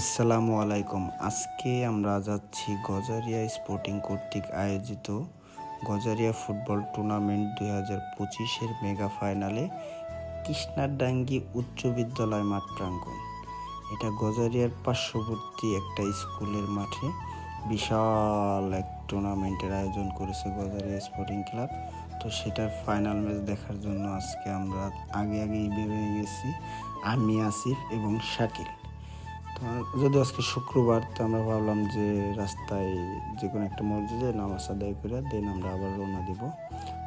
আসসালামু আলাইকুম। আজকে আমরা যাচ্ছি গজারিয়া স্পোর্টিং কর্তৃক আয়োজিত গজারিয়া ফুটবল টুর্নামেন্ট দুই হাজার পঁচিশের মেগা ফাইনালে কৃষ্ণারডাঙ্গি উচ্চ বিদ্যালয় প্রাঙ্গণ এটা গজারিয়ার পার্শ্ববর্তী একটা স্কুলের মাঠে। বিশাল এক টুর্নামেন্টের আয়োজন করেছে গজারিয়া স্পোর্টিং ক্লাব। তো সেটার ফাইনাল ম্যাচ দেখার জন্য আজকে আমরা আগে আগেই বেরিয়ে গেছি। আমি আসিফ এবং শাকিল। যদি আজকে শুক্রবার, তো আমরা ভাবলাম যে রাস্তায় যে কোনো একটা মসজিদে নামাজ আদায় করে দেন আমরা আবার রওনা দিব।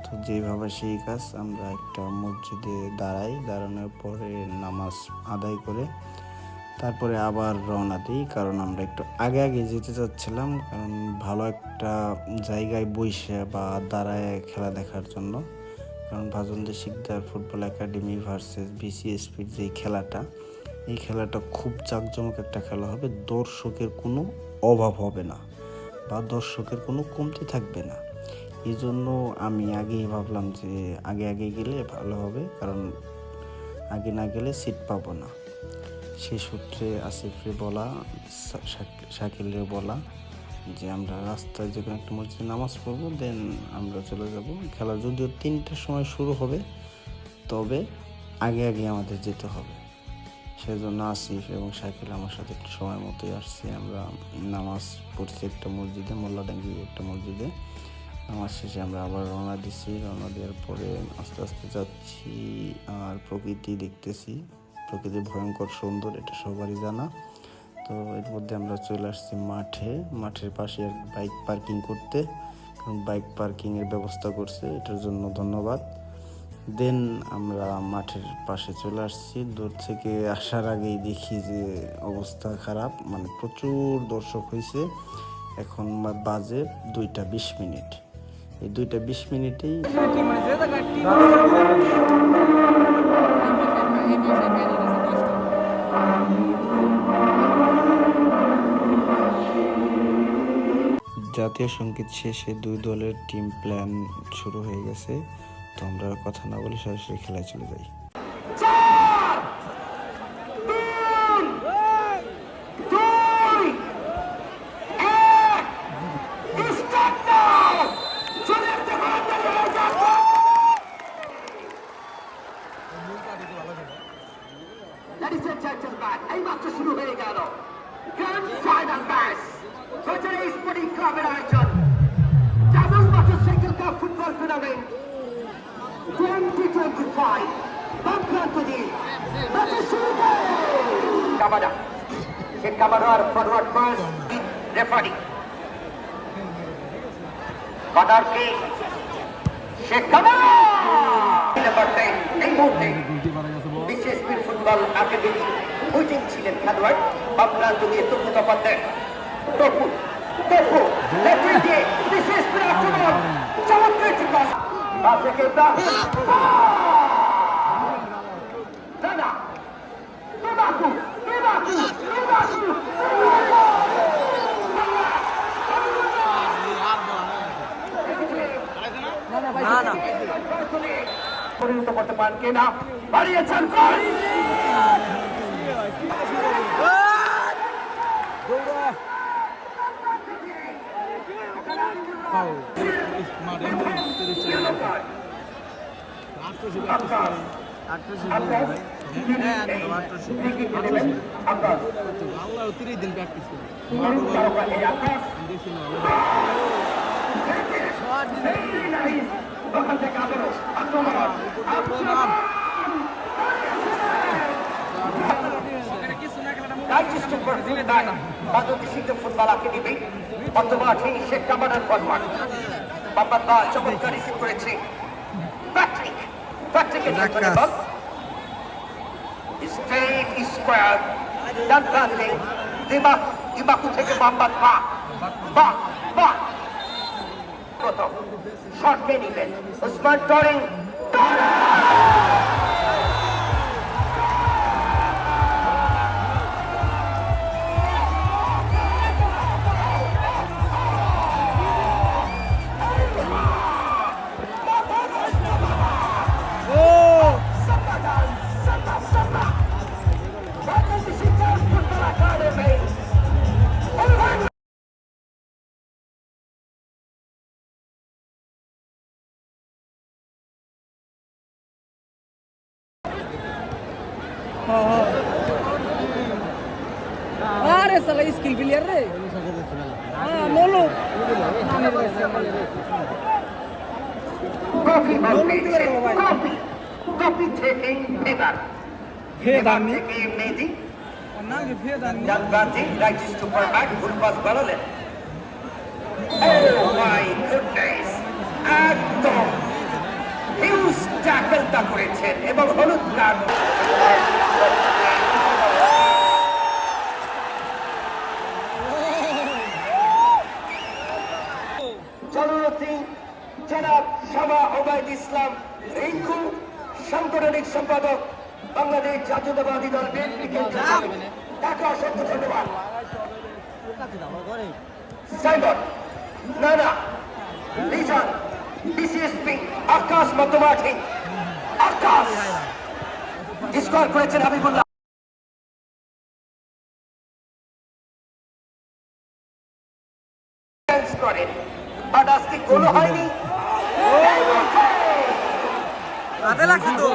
তো যেভাবে সেই কাজ, আমরা একটা মসজিদে দাঁড়াই, দাঁড়ানোর পরে নামাজ আদায় করে তারপরে আবার রওনা দিই। কারণ আমরা একটু আগে আগে যেতে চাচ্ছিলাম, কারণ ভালো একটা জায়গায় বসে বা দাঁড়ায় খেলা দেখার জন্য। কারণ Bhajandi Shikdar football academy versus বিসিএসপির যে খেলাটা এই খেলাটা খুব জাঁকজমক একটা খেলা হবে। দর্শকের কোনো অভাব হবে না বা দর্শকের কোনো কমতি থাকবে না। এই জন্য আমি আগেই ভাবলাম যে আগে আগে গেলে ভালো হবে, কারণ আগে না গেলে সিট পাবো না। সে সূত্রে আসিফরে বলা শাকিলের বলা যে আমরা রাস্তায় যে কোনো একটা মসজিদে নামাজ পড়ব, দেন আমরা চলে যাব। খেলা যদিও তিনটার সময় শুরু হবে, তবে আগে আগে আমাদের যেতে হবে। সেজন্য আসিফ এবং সাইকেল আমার সাথে একটু সময় মতোই আসছি। আমরা নামাজ পড়ছি একটা মসজিদে, মোল্লাডাঙ্গি একটা মসজিদে। নামাজ শেষে আমরা আবার রওনা দিছি। রওনা দেওয়ার পরে আস্তে আস্তে যাচ্ছি আর প্রকৃতি দেখতেছি। প্রকৃতি ভয়ঙ্কর সুন্দর, এটা সবারই জানা। তো এর মধ্যে আমরা চলে আসছি মাঠে। মাঠের পাশে বাইক পার্কিং করতে। কারণ বাইক পার্কিংয়ের ব্যবস্থা করছে, এটার জন্য ধন্যবাদ। দেন আমরা মাঠের পাশে চলে আসছি। দূর থেকে আসার আগেই দেখি যে অবস্থা খারাপ মানে প্রচুর দর্শক হয়েছে এখন বাজে দুইটা বিশ মিনিট। এই দুইটা বিশ মিনিটেই জাতীয় সংগীত শেষে দুই দলের টিম প্ল্যান শুরু হয়ে গেছে। তো আমরা কথা না বলে সরাসরি খেলায় চলে যাই। দুই এক স্টার্ট নাও। চলে আসতে Ladies and gentlemen, এই মাত্র শুরু হয়ে গেল। গ্র্যান্ড ফাইনাল ম্যাচ স্পোর্টিং ক্লাবের আয়োজন। Double motorcycle cup football tournament মুহূর্তে বিসিএসপির ফুটবল একাডেমি কোচিং ছিলেন খেলোয়াড় বামপ্রান্ত দিয়ে তপু তপাদ্দার তপু তপু দিয়ে বিসিএসপির আক্রমণ চমৎকার একটি পাস বাঁ থেকে ইব্রাহিম না না Ibaku! Ibaku! Ibaku! পরিণত করতে পারেন কিনা বাড়িয়েছেন কই আল্লাহ তিরিশ দিন প্র্যাকটিস করি দেখছি না ওখান থেকে আবারও আক্রমণ আক্রমণ রাজ্যস্থ প্রতিনিধান বাদতি সিদ্ধ ফুটবল একাডেমি বর্তমানে শেখ কামাডার ফরওয়ার্ড বাবা চমৎকার করেছে বল স্ট্রেট স্কোয়ার ডান প্রান্তে দিমাক দিমাকু থেকে মোহাম্মদ বা বা বা প্রথম শট নিয়ে নিলেন উসমান টরিং আরে সালা স্কিল প্লেয়ার রে হ্যাঁ মোলো কফি বলতে কফি কফি থেকে ফেভার ফেভার থেকে জানবাজি right super back full pass বাড়ালেন oh my goodness একদম হিউজ ট্যাকলটা করেছেন এবং হলুদ কার্ড জনরথী জনাব শামা ওবায়দ ইসলাম রিঙ্কু সাংগঠনিক সম্পাদক বাংলাদেশ জাতীয়তাবাদী দল বিএনপি তাকে অসংখ্য ধন্যবাদ। সাইমন! নানা লিজন ডিসিএসপি আকাশ মধ্যমাঠি। আকাশ! স্কোর করেছেন হাবিবুল্লাহ। করেন। বাট আজকে গোল হয়নি। হাতে লাগছে তো?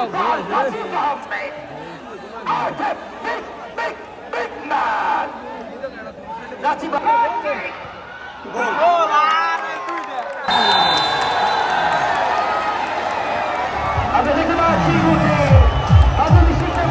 আমরা দেখতে পাচ্ছি আধুনিক শিক্ষক